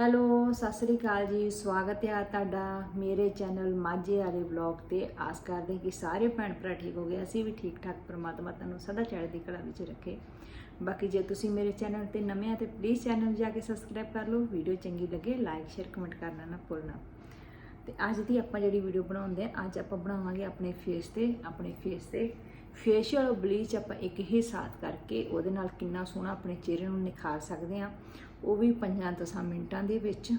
Hello, Sat Sri ਅਕਾਲ ਜੀ। ਸਵਾਗਤ ਹੈ ਤੁਹਾਡਾ ਮੇਰੇ ਚੈਨਲ ਮਾਝੇ ਵਾਲੇ ਵਲੌਗ ਤੇ। ਆਸ ਕਰਦੇ ਕਿ ਸਾਰੇ ਭੈਣ ਭਰਾ ਠੀਕ ਹੋ ਗਏ ਅਸੀਂ ਵੀ ਠੀਕ ਠਾਕ ਪ੍ਰਮਾਤਮਾ ਤੁਹਾਨੂੰ ਸਦਾ ਚੜ੍ਹਦੀ ਕਲਾ ਵਿੱਚ ਰੱਖੇ। ਬਾਕੀ ਜੇ ਤੁਸੀਂ ਮੇਰੇ ਚੈਨਲ ਤੇ ਨਵੇਂ ਆ ਤੇ ਪਲੀਜ਼ ਚੈਨਲ ਜਾ ਕੇ ਸਬਸਕ੍ਰਾਈਬ ਕਰ ਲਓ। ਵੀਡੀਓ ਚੰਗੀ ਲੱਗੇ ਲਾਈਕ ਸ਼ੇਅਰ ਕਮੈਂਟ ਕਰਨਾ ਨਾ ਭੁੱਲਣਾ। ਤੇ ਅੱਜ ਦੀ ਆਪਾਂ ਜਿਹੜੀ ਵੀਡੀਓ ਬਣਾਉਂਦੇ ਆ ਅੱਜ ਆਪਾਂ ਬਣਾਵਾਂਗੇ ਆਪਣੇ ਫੇਸ ਤੇ, ਆਪਣੇ ਫੇਸ ਤੇ। ਫੇਸ਼ੀਅਲ ਬਲੀਚ ਆਪਾਂ ਇੱਕ ਹੀ ਸਾਥ ਕਰਕੇ ਉਹਦੇ ਨਾਲ ਕਿੰਨਾ ਸੋਹਣਾ ਆਪਣੇ ਚਿਹਰੇ ਨੂੰ ਨਿਖਾਰ ਸਕਦੇ ਆ ਉਹ ਵੀ 5-10 ਮਿੰਟਾਂ ਦੇ ਵਿੱਚ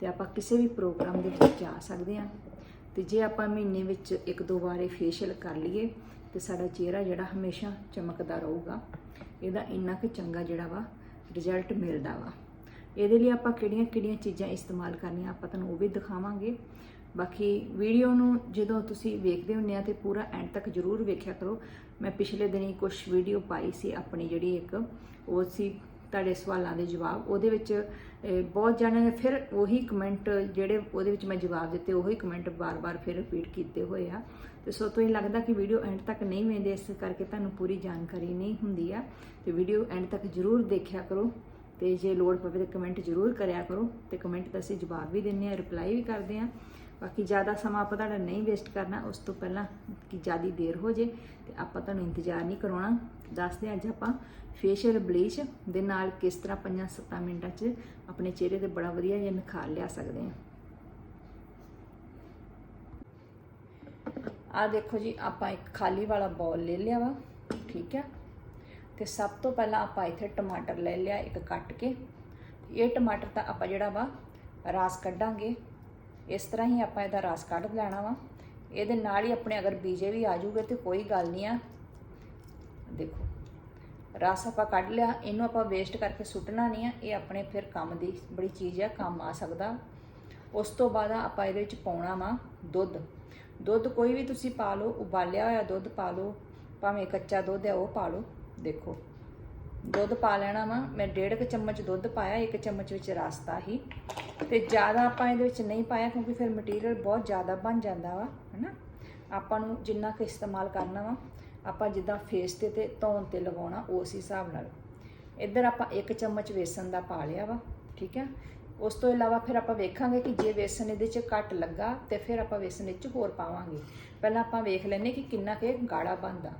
ਤੇ ਆਪਾਂ ਕਿਸੇ ਵੀ ਪ੍ਰੋਗਰਾਮ ਦੇ ਵਿੱਚ ਜਾ ਸਕਦੇ ਹਾਂ। ਤੇ ਜੇ ਆਪਾਂ ਮਹੀਨੇ ਵਿੱਚ ਇੱਕ ਦੋ ਵਾਰੇ ਫੇਸ਼ੀਅਲ ਕਰ ਲਈਏ ਤੇ ਸਾਡਾ ਚਿਹਰਾ ਜਿਹੜਾ ਹਮੇਸ਼ਾ ਚਮਕਦਾ ਰਹੂਗਾ। ਇਹਦਾ ਇੰਨਾ ਕਿ ਚੰਗਾ ਜਿਹੜਾ ਵਾ ਰਿਜ਼ਲਟ ਮਿਲਦਾ ਵਾ। ਇਹਦੇ ਲਈ ਆਪਾਂ ਕਿਹੜੀਆਂ-ਕਿਹੜੀਆਂ ਚੀਜ਼ਾਂ ਇਸਤੇਮਾਲ ਕਰਨੀਆਂ ਆਪਾਂ ਤੁਹਾਨੂੰ ਉਹ ਵੀ ਦਿਖਾਵਾਂਗੇ। ਬਾਕੀ ਵੀਡੀਓ ਨੂੰ ਜਦੋਂ ਤੁਸੀਂ ਵੇਖਦੇ ਹੁੰਦੇ ਆ ਤੇ ਪੂਰਾ ਐਂਡ ਤੱਕ ਜਰੂਰ ਵੇਖਿਆ ਕਰੋ। ਮੈਂ ਪਿਛਲੇ ਦਿਨੀ ਕੁਝ ਵੀਡੀਓ ਪਾਈ ਸੀ ਆਪਣੀ ਜਿਹੜੀ ਇੱਕ, ਉਹ ਸੀ ਤੁਹਾਡੇ ਸਵਾਲਾਂ ਦੇ ਜਵਾਬ, ਉਹਦੇ ਵਿੱਚ ਬਹੁਤ ਜਣਿਆਂ ਨੇ ਫਿਰ ਉਹੀ ਕਮੈਂਟ ਜਿਹੜੇ ਉਹਦੇ ਵਿੱਚ ਮੈਂ ਜਵਾਬ ਦਿੱਤੇ, ਉਹੀ ਕਮੈਂਟ ਬਾਰ-ਬਾਰ ਫਿਰ ਰਿਪੀਟ ਕੀਤੇ ਹੋਏ ਆ। ਤੇ ਸੋ ਤੋਂ ਇਹ ਲੱਗਦਾ ਕਿ ਵੀਡੀਓ ਐਂਡ ਤੱਕ ਨਹੀਂ ਵੇਂਦੇ ਇਸ ਕਰਕੇ ਤੁਹਾਨੂੰ ਪੂਰੀ ਜਾਣਕਾਰੀ ਨਹੀਂ ਹੁੰਦੀ ਆ। ਤੇ ਵੀਡੀਓ ਐਂਡ ਤੱਕ ਜਰੂਰ ਦੇਖਿਆ ਕਰੋ ਤੇ ਜੇ ਲੋੜ ਪਵੇ ਤਾਂ ਕਮੈਂਟ ਜ਼ਰੂਰ ਕਰਿਆ ਕਰੋ ਤੇ ਕਮੈਂਟ ਦਾ ਅਸੀਂ ਜਵਾਬ ਵੀ ਦਿੰਨੇ ਆ ਰਿਪਲਾਈ ਵੀ ਕਰਦੇ ਆ। ਬਾਕੀ ਜ਼ਿਆਦਾ ਸਮਾਂ ਆਪਾਂ ਤੁਹਾਡਾ ਨਹੀਂ ਵੇਸਟ ਕਰਨਾ, ਉਸ ਤੋਂ ਪਹਿਲਾਂ ਕਿ ਜ਼ਿਆਦਾ ਦੇਰ ਹੋ ਜੇ ਤੇ ਆਪਾਂ ਤੁਹਾਨੂੰ ਇੰਤਜ਼ਾਰ ਨਹੀਂ ਕਰਾਉਣਾ। ਦੱਸਦੇ ਹਾਂ ਅੱਜ ਆਪਾਂ ਫੇਸ਼ੀਅਲ ਬਲੀਚ ਦੇ ਨਾਲ ਕਿਸ ਤਰ੍ਹਾਂ 5-7 ਮਿੰਟਾਂ 'ਚ ਆਪਣੇ ਚਿਹਰੇ ਤੇ ਬੜਾ ਵਧੀਆ ਜਿਹਾ ਨਿਖਾਰ ਲਿਆ ਸਕਦੇ ਹਾਂ। ਆ ਦੇਖੋ ਜੀ, ਆਪਾਂ ਇੱਕ ਖਾਲੀ ਵਾਲਾ ਬੌਲ ਲੈ ਲਿਆ ਵਾ, ਠੀਕ ਹੈ? ਤੇ ਸਭ ਤੋਂ ਪਹਿਲਾਂ ਆਪਾਂ ਇੱਥੇ ਟਮਾਟਰ ਲੈ ਲਿਆ ਇੱਕ ਕੱਟ ਕੇ। ਇਹ ਟਮਾਟਰ ਤਾਂ ਆਪਾਂ ਜਿਹੜਾ ਵਾ, ਰਸ ਕੱਢਾਂਗੇ। ਇਸ ਤਰ੍ਹਾਂ ਹੀ ਆਪਾਂ ਇਹਦਾ ਰਸ ਕੱਢ ਲੈਣਾ ਵਾ। ਇਹਦੇ ਨਾਲ ਹੀ ਆਪਣੇ ਅਗਰ ਬੀਜੇ ਵੀ ਆ ਜੂਗੇ ਤੇ ਕੋਈ ਗੱਲ ਨਹੀਂ ਆ। ਦੇਖੋ। ਰਸ ਆਪਾਂ ਕੱਢ ਲਿਆ, ਇਹਨੂੰ ਆਪਾਂ ਵੇਸਟ ਕਰਕੇ ਸੁੱਟਣਾ ਨਹੀਂ ਆ, ਇਹ ਆਪਣੇ ਫਿਰ ਕੰਮ ਦੀ ਬੜੀ ਚੀਜ਼ ਆ, ਕੰਮ ਆ ਸਕਦਾ। ਉਸ ਤੋਂ ਬਾਅਦ ਆਪਾਂ ਇਹਦੇ ਵਿੱਚ ਪਾਉਣਾ ਵਾ ਦੁੱਧ। ਦੁੱਧ ਕੋਈ ਵੀ ਤੁਸੀਂ ਪਾ ਲਓ, ਉਬਾਲਿਆ ਹੋਇਆ ਦੁੱਧ ਪਾ ਲਓ, ਭਾਵੇਂ ਕੱਚਾ ਦੁੱਧ ਹੈ ਉਹ ਪਾ ਲਓ, ਦੇਖੋ। ਦੁੱਧ ਪਾ ਲੈਣਾ ਵਾ, ਮੈਂ ਡੇਢ ਕੁ ਚਮਚ ਦੁੱਧ ਪਾਇਆ, ਇੱਕ ਚਮਚ ਵਿੱਚ ਰਸਤਾ ਹੀ। ਤੇ ਜ਼ਿਆਦਾ ਆਪਾਂ ਇਹਦੇ ਵਿੱਚ ਨਹੀਂ ਪਾਇਆ, ਕਿਉਂਕਿ ਫਿਰ ਮਟੀਰੀਅਲ ਬਹੁਤ ਜ਼ਿਆਦਾ ਬਣ ਜਾਂਦਾ ਵਾ, ਹਨਾ। ਆਪਾਂ ਨੂੰ ਜਿੰਨਾ ਕੁ ਇਸਤੇਮਾਲ ਕਰਨਾ ਵਾ ਆਪਾਂ ਜਿੱਦਾਂ ਫੇਸ ਤੇ ਤੇ ਧੌਣ ਤੇ ਲਗਾਉਣਾ ਉਸ ਹਿਸਾਬ ਨਾਲ। ਇੱਧਰ ਆਪਾਂ ਇੱਕ ਚਮਚ ਵੇਸਣ ਦਾ ਪਾ ਲਿਆ ਵਾ, ਠੀਕ ਹੈ? ਉਸ ਤੋਂ ਇਲਾਵਾ ਫਿਰ ਆਪਾਂ ਵੇਖਾਂਗੇ ਕਿ ਜੇ ਵੇਸਣ ਇਹਦੇ 'ਚ ਘੱਟ ਲੱਗਾ ਤੇ ਫਿਰ ਆਪਾਂ ਵੇਸਣ ਵਿੱਚ ਹੋਰ ਪਾਵਾਂਗੇ। ਪਹਿਲਾਂ ਆਪਾਂ ਵੇਖ ਲੈਨੇ ਕਿ ਕਿੰਨਾ ਕੁ ਗਾੜਾ ਬਣਦਾ।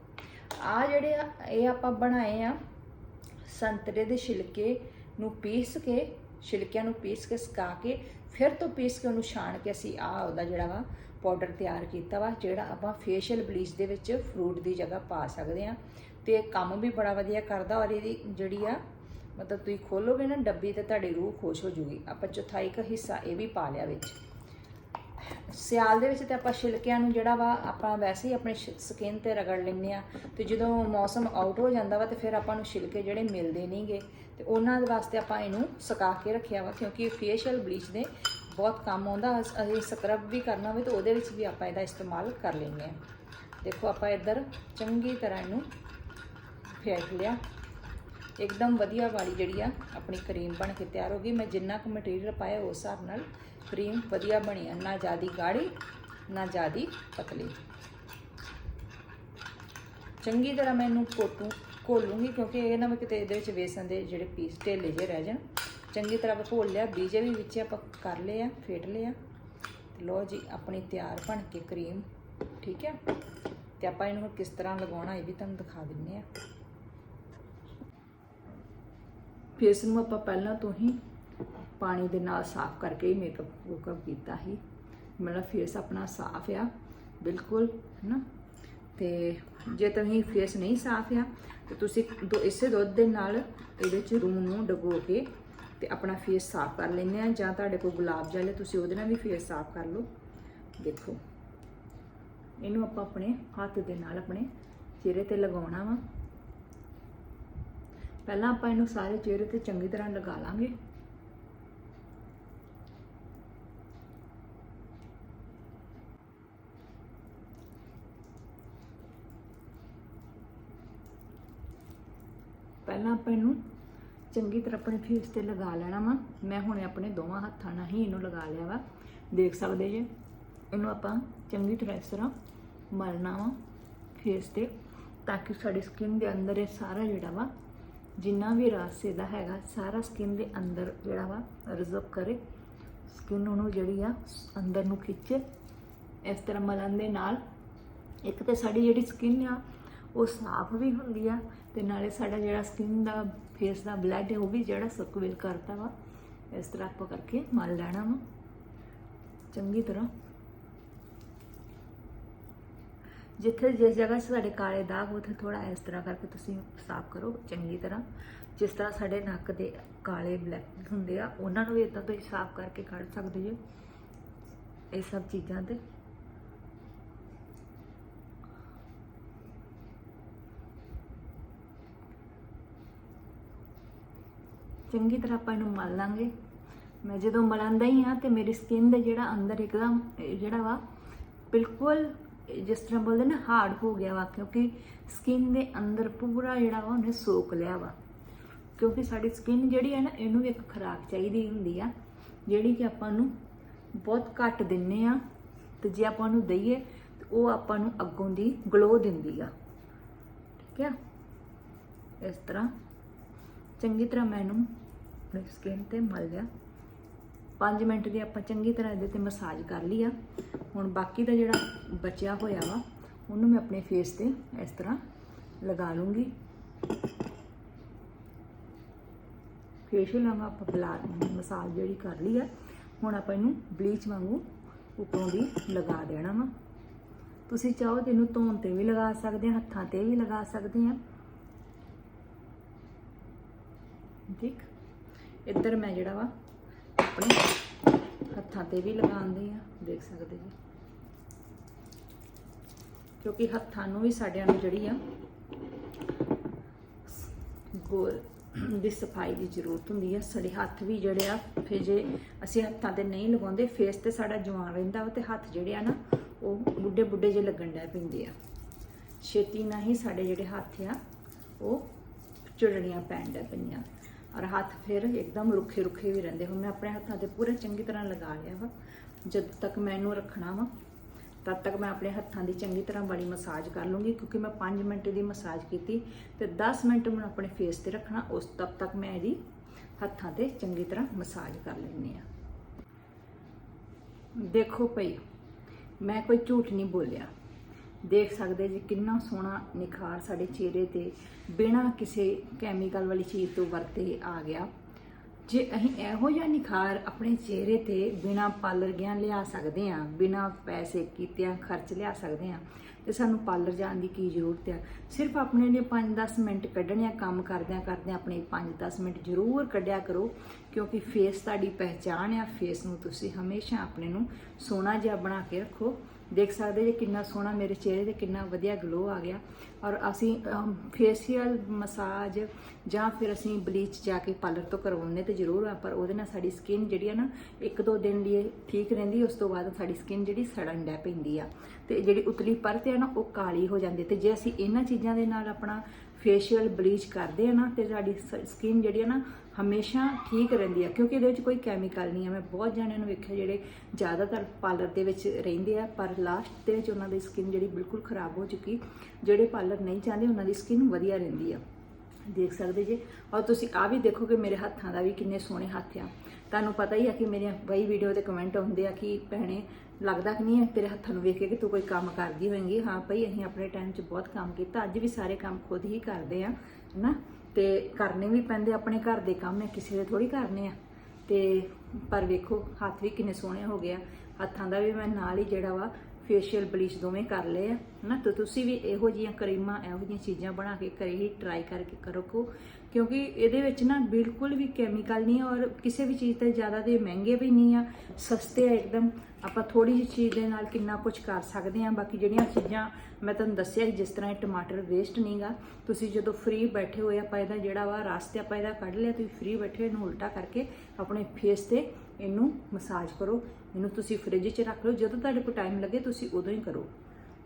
ਆ ਜਿਹੜੇ ਆ, ਇਹ ਆਪਾਂ ਬਣਾਏ ਆ ਸੰਤਰੇ ਦੇ ਛਿਲਕੇ ਨੂੰ ਪੀਸ ਕੇ, ਛਿਲਕਿਆਂ ਨੂੰ ਪੀਸ ਕੇ, ਸੁਕਾ ਕੇ, ਫਿਰ ਤੋਂ ਪੀਸ ਕੇ ਉਹਨੂੰ ਛਾਣ ਕੇ ਅਸੀਂ ਆ ਉਹਦਾ ਜਿਹੜਾ ਵਾ ਪਾਊਡਰ ਤਿਆਰ ਕੀਤਾ ਵਾ, ਜਿਹੜਾ ਆਪਾਂ ਫੇਸ਼ੀਅਲ ਬਲੀਚ ਦੇ ਵਿੱਚ ਫਰੂਟ ਦੀ ਜਗ੍ਹਾ ਪਾ ਸਕਦੇ ਆ ਤੇ ਕੰਮ ਵੀ ਬੜਾ ਵਧੀਆ ਕਰਦਾ ਔਰ ਇਹਦੀ ਜਿਹੜੀ ਆ, ਮਤਲਬ ਤੁਸੀਂ ਖੋਲੋਗੇ ਨਾ ਡੱਬੀ ਤੇ ਤੁਹਾਡੀ ਰੂਹ ਖੁਸ਼ ਹੋ ਜੂਗੀ। ਆਪਾਂ ਚੌਥਾਈ ਕ ਹਿੱਸਾ ਇਹ ਵੀ ਪਾ ਲਿਆ ਵਿੱਚ। ਸਿਆਲ ਦੇ ਵਿੱਚ ਤੇ ਆਪਾਂ ਛਿਲਕਿਆਂ ਨੂੰ ਜਿਹੜਾ ਵਾ, ਆਪਾਂ ਵੈਸੇ ਹੀ ਆਪਣੇ ਸਕਿਨ ਤੇ ਰਗੜ ਲੈਂਦੇ ਆ ਤੇ ਜਦੋਂ ਮੌਸਮ ਆਊਟ ਹੋ ਜਾਂਦਾ ਵਾ ਤੇ ਫਿਰ ਆਪਾਂ ਨੂੰ ਛਿਲਕੇ ਜਿਹੜੇ ਮਿਲਦੇ ਨਹੀਂਗੇ। ਤੇ ਉਹਨਾਂ ਦੇ ਵਾਸਤੇ ਆਪਾਂ ਇਹਨੂੰ ਸੁਕਾ ਕੇ ਰੱਖਿਆ ਵਾ, ਕਿਉਂਕਿ ਫੇਸ਼ੀਅਲ ਬਲੀਚ ਦੇ ਬਹੁਤ ਕੰਮ ਆਉਂਦਾ, ਅਸੀਂ ਸਕਰਬ ਵੀ ਕਰਨਾ ਹੋਵੇ ਤਾਂ ਉਹਦੇ ਵਿੱਚ ਵੀ ਆਪਾਂ ਇਹਦਾ ਇਸਤੇਮਾਲ ਕਰ ਲੈਂਦੇ ਹਾਂ। ਦੇਖੋ ਆਪਾਂ ਇੱਧਰ ਚੰਗੀ ਤਰ੍ਹਾਂ ਇਹਨੂੰ ਫੇਟ ਲਿਆ। ਇੱਕਦਮ ਵਧੀਆ ਵਾਲੀ ਜਿਹੜੀ ਆ, ਆਪਣੀ ਕਰੀਮ ਬਣ ਕੇ ਤਿਆਰ ਹੋ ਗਈ। ਮੈਂ ਜਿੰਨਾ ਕੁ ਮਟੀਰੀਅਲ ਪਾਇਆ ਉਸ ਹਿਸਾਬ ਨਾਲ ਕਰੀਮ ਵਧੀਆ ਬਣੀ ਆ, ਨਾ ਜ਼ਿਆਦੀ ਗਾੜੀ, ਨਾ ਜ਼ਿਆਦੀ ਪਤਲੀ। ਚੰਗੀ ਤਰ੍ਹਾਂ ਮੈਂ ਇਹਨੂੰ ਕੋਟੂ ਘੋਲੂੰਗੀ ਕਿਉਂਕਿ ਇਹ ਨਾ ਮੈਂ ਕਿਤੇ ਇਹਦੇ ਵਿੱਚ ਵੇਸਣ ਦੇ ਜਿਹੜੇ ਪੀਸ ਢੇਲੇ ਜੇ ਰਹਿ ਜਾਣ। ਚੰਗੀ ਤਰ੍ਹਾਂ ਮੈਂ ਘੋਲ ਲਿਆ, ਬੀਜੇ ਵੀ ਵਿੱਚ ਆਪਾਂ ਕਰ ਲਏ ਆ, ਫੇਟ ਲਏ ਆ। ਤੇ ਲੋ ਜੀ, ਆਪਣੀ ਤਿਆਰ ਬਣ ਕੇ ਕਰੀਮ, ਠੀਕ ਹੈ ਤੇ ਆਪਾਂ ਇਹਨੂੰ ਕਿਸ ਤਰ੍ਹਾਂ ਲਗਾਉਣਾ ਇਹ ਵੀ ਤੁਹਾਨੂੰ ਦਿਖਾ ਦਿੰਨੇ ਆ। ਫੇਸ ਨੂੰ ਆਪਾਂ ਪਹਿਲਾਂ ਤੋਂ ਹੀ ਪਾਣੀ ਦੇ ਨਾਲ ਸਾਫ਼ ਕਰਕੇ ਹੀ ਮੇਕਅਪ ਵੂਕਅਪ ਕੀਤਾ ਸੀ। ਮੇਰਾ ਫੇਸ ਆਪਣਾ ਸਾਫ਼ ਆ, ਬਿਲਕੁਲ, ਹੈਨਾ? ਤੇ ਜੇ ਤੁਸੀਂ ਫੇਸ ਨਹੀਂ ਸਾਫ਼ ਆ, ਤੇ ਤੁਸੀਂ ਦੋ, ਇਸੇ ਦੁੱਧ ਦੇ ਨਾਲ ਇਹਦੇ ਚ ਰੂਹ ਨੂੰ ਡਬੋ ਕੇ ਤੇ ਆਪਣਾ ਫੇਸ ਸਾਫ਼ ਕਰ ਲੈਂਦੇ ਆ ਜਾਂ ਤੁਹਾਡੇ ਕੋਲ ਗੁਲਾਬ ਜਲ ਹੈ, ਤੁਸੀਂ ਉਹਦੇ ਨਾਲ ਵੀ ਫੇਸ ਸਾਫ਼ ਕਰ ਲਓ। ਦੇਖੋ, ਇਹਨੂੰ ਆਪਾਂ ਆਪਣੇ ਹੱਥ ਦੇ ਨਾਲ ਆਪਣੇ ਚਿਹਰੇ ਤੇ ਲਗਾਉਣਾ ਵਾ। ਪਹਿਲਾਂ ਆਪਾਂ ਇਹਨੂੰ ਸਾਰੇ ਚਿਹਰੇ ਤੇ ਚੰਗੀ ਤਰ੍ਹਾਂ ਲਗਾ ਲਾਂਗੇ। ਪਹਿਲਾਂ ਆਪਾਂ ਇਹਨੂੰ ਚੰਗੀ ਤਰ੍ਹਾਂ ਆਪਣੇ ਫੇਸ ਤੇ ਲਗਾ ਲੈਣਾ ਵਾ। ਮੈਂ ਹੁਣੇ ਆਪਣੇ ਦੋਵਾਂ ਹੱਥਾਂ ਨਾਲ ਹੀ ਇਹਨੂੰ ਲਗਾ ਲਿਆ ਵਾ। ਦੇਖ ਸਕਦੇ ਜੇ, ਇਹਨੂੰ ਆਪਾਂ ਚੰਗੀ ਤਰ੍ਹਾਂ ਇਸ ਤਰ੍ਹਾਂ ਮਲਣਾ ਵਾ ਫੇਸ ਤੇ, ਤਾਂ ਕਿ ਸਾਡੀ ਸਕਿਨ ਦੇ ਅੰਦਰ ਇਹ ਸਾਰਾ ਜਿਹੜਾ ਵਾ, ਜਿੰਨਾ ਵੀ ਰਸ ਇਹਦਾ ਹੈਗਾ, ਸਾਰਾ ਸਕਿਨ ਦੇ ਅੰਦਰ ਜਿਹੜਾ ਵਾ ਰਿਜ਼ਰਵ ਕਰੇ। ਸਕਿਨ ਉਹਨੂੰ ਜਿਹੜੀ ਆ, ਅੰਦਰ ਨੂੰ ਖਿੱਚੇ। ਇਸ ਤਰ੍ਹਾਂ ਮਲਣ ਦੇ ਨਾਲ ਇੱਕ ਤੇ ਸਾਡੀ ਜਿਹੜੀ ਸਕਿਨ ਆ, ਉਹ ਸਾਫ਼ ਵੀ ਹੁੰਦੀ ਆ ਤੇ ਨਾਲੇ ਸਾਡਾ ਜਿਹੜਾ ਸਕਿਨ ਦਾ ਫੇਸ ਦਾ ਬਲੱਡ ਹੈ, ਉਹ ਵੀ ਜਿਹੜਾ ਸਰਕੂਲੇਟ ਕਰਦਾ ਵਾ, ਇਸ ਤਰ੍ਹਾਂ ਆਪਾਂ ਕਰਕੇ ਮਲ ਲੈਣਾ ਵਾ। ਚੰਗੀ ਤਰ੍ਹਾਂ। ਜਿੱਥੇ ਜਿਸ ਜਗ੍ਹਾ 'ਚ ਸਾਡੇ ਕਾਲੇ ਦਾਗ, ਉੱਥੇ ਥੋੜਾ ਇਸ ਤਰ੍ਹਾਂ ਕਰਕੇ ਤੁਸੀਂ ਸਾਫ਼ ਕਰੋ, ਚੰਗੀ ਤਰ੍ਹਾਂ। ਜਿਸ ਤਰ੍ਹਾਂ ਸਾਡੇ ਨੱਕ ਦੇ ਕਾਲੇ ਬਲੈਕ ਹੁੰਦੇ ਆ, ਉਹਨਾਂ ਨੂੰ ਵੀ ਇਦਾਂ ਤੁਸੀਂ ਸਾਫ਼ ਕਰਕੇ ਕੱਢ ਸਕਦੇ ਹੋ ਇਹ ਸਭ ਚੀਜ਼ਾਂ ਤੇ। ਚੰਗੀ ਤਰ੍ਹਾਂ ਆਪਾਂ ਇਹਨੂੰ ਮਲ ਲਾਂਗੇ। ਮੈਂ ਜਦੋਂ ਮਲਾਂਦਾ ਹੀ ਆ ਤੇ ਮੇਰੀ ਸਕਿਨ ਦੇ ਜਿਹੜਾ ਅੰਦਰ ਇੱਕਦਮ ਜਿਹੜਾ ਵਾ, ਬਿਲਕੁਲ ਜਿਸ ਤਰ੍ਹਾਂ ਬੋਲਦੇ ਨਾ ਹਾਰਡ ਹੋ ਗਿਆ ਵਾ, ਕਿਉਂਕਿ ਸਕਿਨ ਦੇ ਅੰਦਰ ਪੂਰਾ ਜਿਹੜਾ ਵਾ, ਉਹਨੇ ਸੋਕ ਲਿਆ ਵਾ। ਕਿਉਂਕਿ ਸਾਡੀ ਸਕਿਨ ਜਿਹੜੀ ਹੈ ਨਾ, ਇਹਨੂੰ ਵੀ ਇੱਕ ਖੁਰਾਕ ਚਾਹੀਦੀ ਹੁੰਦੀ ਆ, ਜਿਹੜੀ ਕਿ ਆਪਾਂ ਨੂੰ ਬਹੁਤ ਘੱਟ ਦਿੰਨੇ ਆ, ਤੇ ਜੇ ਆਪਾਂ ਨੂੰ ਦਈਏ, ਤੇ ਉਹ ਆਪਾਂ ਨੂੰ ਅੱਗੋਂ ਦੀ ਗਲੋ ਦਿੰਦੀ ਆ। ਠੀਕ ਹੈ ਇਸ ਤਰ੍ਹਾਂ। ਚੰਗੀ ਤਰ੍ਹਾਂ ਮੈਂ ਇਹਨੂੰ ਆਪਣੀ ਸਕਿਨ ਤੇ ਮਲ ਲਿਆ 5 ਮਿੰਟ ਦੀ ਆਪਾਂ ਚੰਗੀ ਤਰ੍ਹਾਂ ਇਹਦੇ ਤੇ ਮਸਾਜ ਕਰ ਲਈ ਆ। ਹੁਣ ਬਾਕੀ ਦਾ ਜਿਹੜਾ ਬਚਿਆ ਹੋਇਆ ਵਾ, ਉਹਨੂੰ ਮੈਂ ਆਪਣੇ ਫੇਸ ਤੇ ਇਸ ਤਰ੍ਹਾਂ ਲਗਾ ਲੂੰਗੀ। ਫੇਸ਼ੀਅਲ ਵਾਂਗ ਆਪਾਂ ਬਲਾ ਮਸਾਜ ਜਿਹੜੀ ਕਰ ਲਈ ਆ, ਹੁਣ ਆਪਾਂ ਇਹਨੂੰ ਬਲੀਚ ਵਾਂਗੂ ਉੱਪਰੋਂ ਦੀ ਲਗਾ ਦੇਣਾ ਵਾ। ਤੁਸੀਂ ਚਾਹੋ ਤੇ ਇਹਨੂੰ ਧੋਣ ਤੇ ਵੀ ਲਗਾ ਸਕਦੇ ਆ, ਹੱਥਾਂ ਤੇ ਵੀ ਲਗਾ ਸਕਦੇ ਆ। ਠੀਕ ਇੱਧਰ ਮੈਂ ਜਿਹੜਾ ਵਾ ਆਪਣੇ ਹੱਥਾਂ ਤੇ ਵੀ ਲਗਾਉਂਦੇ ਆ ਦੇਖ ਸਕਦੇ ਜੀ। ਕਿਉਂਕਿ ਹੱਥਾਂ ਨੂੰ ਵੀ ਸਾਡਿਆਂ ਨੂੰ ਜਿਹੜੀ ਆ, ਗੋਲ ਦੀ ਸਫ਼ਾਈ ਦੀ ਜ਼ਰੂਰਤ ਹੁੰਦੀ ਆ। ਸਾਡੇ ਹੱਥ ਵੀ ਜਿਹੜੇ ਆ, ਫਿਰ ਜੇ ਅਸੀਂ ਹੱਥਾਂ ਤੇ ਨਹੀਂ ਲਗਾਉਂਦੇ, ਫੇਸ ਤੇ ਸਾਡਾ ਜਵਾਨ ਰਹਿੰਦਾ ਵਾ ਤੇ ਹੱਥ ਜਿਹੜੇ ਆ ਨਾ, ਉਹ ਬੁੱਢੇ ਬੁੱਢੇ ਜੇ ਲੱਗਣ ਲੱਗ ਪੈਂਦੇ ਆ। ਛੇਤੀ ਨਾਲ ਹੀ ਸਾਡੇ ਜਿਹੜੇ ਹੱਥ ਆ, ਉਹ ਚੁੜੜੀਆਂ ਪੈਣ ਲੱਗ ਪਈਆਂ। ਔਰ ਹੱਥ ਫਿਰ ਇੱਕਦਮ ਰੁੱਖੇ ਰੁੱਖੇ ਵੀ ਰਹਿੰਦੇ ਹੁਣ ਮੈਂ ਆਪਣੇ ਹੱਥਾਂ ਤੇ ਪੂਰਾ ਚੰਗੀ ਤਰ੍ਹਾਂ ਲਗਾ ਲਿਆ ਵਾ। ਜਦ ਤੱਕ ਮੈਂ ਇਹਨੂੰ ਰੱਖਣਾ ਵਾ, ਤਦ ਤੱਕ ਮੈਂ ਆਪਣੇ ਹੱਥਾਂ ਦੀ ਚੰਗੀ ਤਰ੍ਹਾਂ ਬੜੀ ਮਸਾਜ ਕਰ ਲੂੰਗੀ ਕਿਉਂਕਿ ਮੈਂ 5 ਮਿੰਟ ਦੀ ਮਸਾਜ ਕੀਤੀ ਤੇ 10 ਮਿੰਟ ਮੈਂ ਆਪਣੇ ਫੇਸ ਤੇ ਰੱਖਣਾ, ਉਸ ਤੱਕ ਤੱਕ ਮੈਂ ਇਹਦੀ ਹੱਥਾਂ ਤੇ ਚੰਗੀ ਤਰ੍ਹਾਂ ਮਸਾਜ ਕਰ ਲੈਣੀ ਆ ਦੇਖੋ ਭਈ, ਮੈਂ ਕੋਈ ਝੂਠ ਨਹੀਂ ਬੋਲਿਆ। ਦੇਖ ਸਕਦੇ ਜੀ ਕਿੰਨਾ ਸੋਹਣਾ ਨਿਖਾਰ ਸਾਡੇ ਚਿਹਰੇ ਤੇ ਬਿਨਾਂ ਕਿਸੇ ਕੈਮੀਕਲ ਵਾਲੀ ਚੀਜ਼ ਤੋਂ ਵਰਤੇ ਆ ਗਿਆ। ਜੇ ਅਸੀਂ ਇਹੋ ਜਿਹਾ ਨਿਖਾਰ ਆਪਣੇ ਚਿਹਰੇ ਤੇ ਬਿਨਾਂ ਪਾਰਲਰ ਗਿਆ ਲਿਆ ਸਕਦੇ ਆ ਬਿਨਾਂ ਪੈਸੇ ਕੀਤਿਆਂ ਖਰਚ ਲਿਆ ਸਕਦੇ ਆ ਤੇ ਸਾਨੂੰ ਪਾਰਲਰ ਜਾਣ ਦੀ ਕੀ ਜ਼ਰੂਰਤ ਆ? ਸਿਰਫ ਆਪਣੇ ਲਈ 5-10 ਮਿੰਟ ਕੱਢਣੇ ਆ, ਕੰਮ ਕਰਦਿਆਂ ਕਰਦਿਆਂ ਆਪਣੇ 5-10 ਮਿੰਟ ਜ਼ਰੂਰ ਕੱਢਿਆ ਕਰੋ, ਕਿਉਂਕਿ ਫੇਸ ਤੁਹਾਡੀ ਪਹਿਚਾਣ ਆ ਫੇਸ ਨੂੰ ਤੁਸੀਂ ਹਮੇਸ਼ਾ ਆਪਣੇ ਨੂੰ ਸੋਹਣਾ ਜਿਹਾ ਬਣਾ ਕੇ ਰੱਖੋ। ਦੇਖ ਸਕਦੇ ਜੇ ਕਿੰਨਾ ਸੋਹਣਾ ਮੇਰੇ ਚਿਹਰੇ ਤੇ ਕਿੰਨਾ ਵਧੀਆ ਗਲੋ ਆ ਗਿਆ। ਔਰ ਅਸੀਂ ਫੇਸ਼ੀਅਲ ਮਸਾਜ ਜਾਂ ਫਿਰ ਅਸੀਂ ਬਲੀਚ ਜਾ ਕੇ ਪਾਰਲਰ ਤੋਂ ਕਰਵਾਉਂਦੇ ਤੇ ਜ਼ਰੂਰ ਆ, ਪਰ ਉਹਦੇ ਨਾਲ ਸਾਡੀ ਸਕਿਨ ਜਿਹੜੀ ਆ ਨਾ, ਇੱਕ ਦੋ ਦਿਨ ਲਈ ਠੀਕ ਰਹਿੰਦੀ, ਉਸ ਤੋਂ ਬਾਅਦ ਸਾਡੀ ਸਕਿਨ ਜਿਹੜੀ ਸੜਨ ਡੈ ਪੈਂਦੀ ਆ। ਤੇ ਜਿਹੜੀ ਉਤਲੀ ਪਰਤ ਹੈ ਨਾ, ਉਹ ਕਾਲੀ ਹੋ ਜਾਂਦੀ ਤੇ ਜੇ ਅਸੀਂ ਇਹਨਾਂ ਚੀਜ਼ਾਂ ਦੇ ਨਾਲ ਆਪਣਾ ਫੇਸ਼ੀਅਲ ਬਲੀਚ ਕਰਦੇ ਆ ਨਾ, ਤੇ ਸਾਡੀ ਸਕਿਨ ਜਿਹੜੀ ਆ ਨਾ ਹਮੇਸ਼ਾ ਠੀਕ ਰਹਿੰਦੀ ਆ, ਕਿਉਂਕਿ ਇਹਦੇ ਵਿੱਚ ਕੋਈ ਕੈਮੀਕਲ ਨਹੀਂ ਆ। ਮੈਂ ਬਹੁਤ ਜਣਿਆਂ ਨੂੰ ਵੇਖਿਆ ਜਿਹੜੇ ਜ਼ਿਆਦਾਤਰ ਪਾਰਲਰ ਦੇ ਵਿੱਚ ਰਹਿੰਦੇ ਆ, ਪਰ ਲਾਸਟ ਦੇ ਵਿੱਚ ਉਹਨਾਂ ਦੀ ਸਕਿਨ ਜਿਹੜੀ ਬਿਲਕੁਲ ਖਰਾਬ ਹੋ ਚੁੱਕੀ। ਜਿਹੜੇ ਪਾਰਲਰ ਨਹੀਂ ਚਾਹੁੰਦੇ, ਉਹਨਾਂ ਦੀ ਸਕਿਨ ਵਧੀਆ ਰਹਿੰਦੀ ਆ। ਦੇਖ ਸਕਦੇ ਜੇ? ਔਰ ਤੁਸੀਂ ਆ ਵੀ ਦੇਖੋ ਕਿ ਮੇਰੇ ਹੱਥਾਂ ਦਾ ਵੀ ਕਿੰਨੇ ਸੋਹਣੇ ਹੱਥ ਆ। ਤੁਹਾਨੂੰ ਪਤਾ ਹੀ ਆ ਕਿ ਮੇਰੀਆਂ ਬਈ ਵੀਡੀਓ ਤੇ ਕਮੈਂਟ ਆਉਂਦੇ ਆ ਕਿ ਭੈਣੇ, ਲੱਗਦਾ ਕਿ ਨਹੀਂ ਹੈ ਤੇਰੇ ਹੱਥਾਂ ਨੂੰ ਵੇਖ ਕੇ ਕਿ ਤੂੰ ਕੋਈ ਕੰਮ ਕਰਦੀ ਹੋਵੇਂਗੀ ਹਾਂ ਭਈ, ਅਸੀਂ ਆਪਣੇ ਟਾਈਮ 'ਚ ਬਹੁਤ ਕੰਮ ਕੀਤਾ। ਅੱਜ ਵੀ ਸਾਰੇ ਕੰਮ ਖੁਦ ਹੀ ਕਰਦੇ ਆ, ਹਨਾ? ਤੇ ਕਰਨੇ ਵੀ ਪੈਂਦੇ, ਆਪਣੇ ਘਰ ਦੇ ਕੰਮ ਹੈ, ਕਿਸੇ ਦੇ ਥੋੜੀ ਕਰਨੇ ਆ। ਤੇ ਪਰ ਵੇਖੋ, ਹੱਥ ਵੀ ਕਿੰਨੇ ਸੋਹਣੇ ਹੋ ਗਏ ਆ। ਹੱਥਾਂ ਦਾ ਵੀ ਮੈਂ ਨਾਲ ਹੀ ਜਿਹੜਾ ਵਾ ਫੇਸ਼ੀਅਲ ਬਲੀਚ ਦੋਵੇਂ ਕਰ ਲਏ ਆ, ਹਨਾ? ਤੇ ਤੁਸੀਂ ਵੀ ਇਹੋ ਜੀਆਂ ਕਰੀਮਾਂ, ਇਹੋ ਜੀਆਂ ਚੀਜ਼ਾਂ ਬਣਾ ਕੇ ਘਰੇ ਹੀ ਟਰਾਈ ਕਰਕੇ ਕਰੋ ਕਿਉਂਕਿ ਇਹਦੇ ਵਿੱਚ ਨਾ ਬਿਲਕੁਲ ਵੀ ਕੈਮੀਕਲ ਨਹੀਂ ਔਰ ਕਿਸੇ ਵੀ ਚੀਜ਼ ਤੇ ਜ਼ਿਆਦਾ ਦੇ ਮਹਿੰਗੇ ਵੀ ਨਹੀਂ ਆ, ਸਸਤੇ ਆ, ਇੱਕਦਮ ਆਪਾਂ ਥੋੜੀ ਜਿਹੀ ਚੀਜ਼ ਦੇ ਨਾਲ ਕਿੰਨਾ ਕੁਝ ਕਰ ਸਕਦੇ ਆ ਬਾਕੀ ਜਿਹੜੀਆਂ ਚੀਜ਼ਾਂ ਮੈਂ ਤੁਹਾਨੂੰ ਦੱਸਿਆ ਜਿਸ ਤਰ੍ਹਾਂ ਇਹ ਟਮਾਟਰ ਵੇਸਟ ਨਹੀਂਗਾ ਤੁਸੀਂ ਜਦੋਂ ਫ੍ਰੀ ਬੈਠੇ ਹੋਏ ਆਪਾਂ ਇਹਦਾ ਜਿਹੜਾ ਵਾ ਰਸ ਤੇ ਆਪਾਂ ਇਹਦਾ ਕੱਢ ਲਿਆ, ਤੁਸੀਂ ਫ੍ਰੀ ਬੈਠੇ ਇਹਨੂੰ ਉਲਟਾ ਕਰਕੇ ਆਪਣੇ ਫੇਸ ਤੇ ਇਹਨੂੰ ਮਸਾਜ ਕਰੋ। ਇਹਨੂੰ ਤੁਸੀਂ ਫ੍ਰਿਜ 'ਚ ਰੱਖ ਲਓ, ਜਦੋਂ ਤੁਹਾਡੇ ਕੋਲ ਟਾਈਮ ਲੱਗੇ ਤੁਸੀਂ ਉਦੋਂ ਹੀ ਕਰੋ।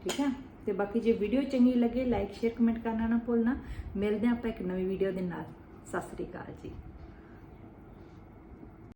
ਠੀਕ ਹੈ? ਤੇ ਬਾਕੀ ਜੇ ਵੀਡੀਓ ਚੰਗੀ ਲੱਗੇ ਲਾਈਕ ਸ਼ੇਅਰ ਕਮੈਂਟ ਕਰਨਾ ਨਾ ਭੁੱਲਣਾ। ਮਿਲਦੇ ਹਾਂ ਆਪਾਂ ਇੱਕ ਨਵੀਂ ਵੀਡੀਓ ਦੇ ਨਾਲ। ਸਤਿ ਸ੍ਰੀ ਅਕਾਲ ਜੀ।